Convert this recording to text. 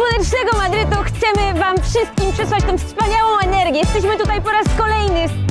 świątecznego Madrytu chcemy Wam wszystkim przesłać tą wspaniałą energię. Jesteśmy tutaj po raz kolejny.